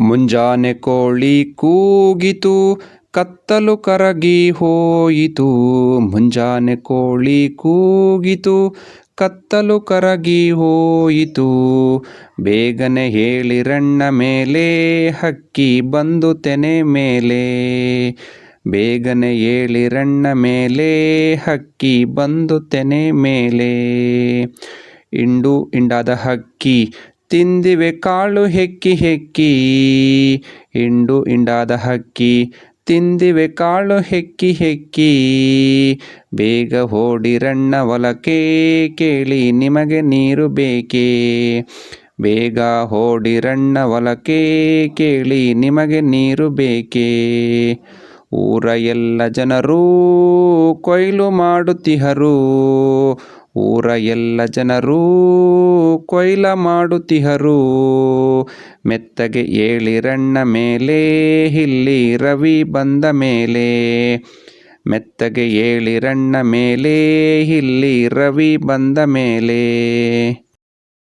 ಮುಂಜಾನೆ ಕೋಳಿ ಕೂಗಿತು, ಕತ್ತಲು ಕರಗಿ ಹೋಯಿತು. ಮುಂಜಾನೆ ಕೋಳಿ ಕೂಗಿತು, ಕತ್ತಲು ಕರಗಿ ಹೋಯಿತು. ಬೇಗನೆ ಹೇಳಿರಣ್ಣ ಮೇಲೆ, ಹಕ್ಕಿ ಬಂದು ತೆನೆ ಮೇಲೆ. ಬೇಗನೆ ಹೇಳಿರಣ್ಣ ಮೇಲೆ, ಹಕ್ಕಿ ಬಂದು ತೆನೆ ಮೇಲೆ. ಇಂಡು ಇಂಡಾದ ಹಕ್ಕಿ ತಿಂದಿವೆ ಕಾಳು ಹೆಕ್ಕಿ ಹೆಕ್ಕಿ, ಇಂಡು ಇಂಡಾದ ಹಕ್ಕಿ. ತಿಂದಿವೆ ಕಾಳು ಹೆಕ್ಕಿ ಹೆಕ್ಕಿ, ಬೇಗ ಹೋಡಿರಣ್ಣ ಹೊಲಕ್ಕೆ ಕೇಳಿ ನಿಮಗೆ ನೀರು ಬೇಕೇ. ಬೇಗ ಹೋಡಿರಣ್ಣ ಹೊಲಕ್ಕೆ ಕೇಳಿ ನಿಮಗೆ ನೀರು ಬೇಕೇ. ಊರ ಎಲ್ಲ ಜನರೂ ಕೊಯ್ಲು ಮಾಡುತ್ತಿಹರು. ಊರ ಎಲ್ಲ ಜನರು ಕೊಯ್ಲ ಮಾಡುತ್ತಿಹರು ಮೆತ್ತಗೆ ಏಳಿರಣ್ಣ ಮೇಲೆ, ಇಲ್ಲಿ ರವಿ ಬಂದ ಮೇಲೆ. ಮೆತ್ತಗೆ ಏಳಿರಣ್ಣ ಮೇಲೆ, ಇಲ್ಲಿ ರವಿ ಬಂದ ಮೇಲೆ.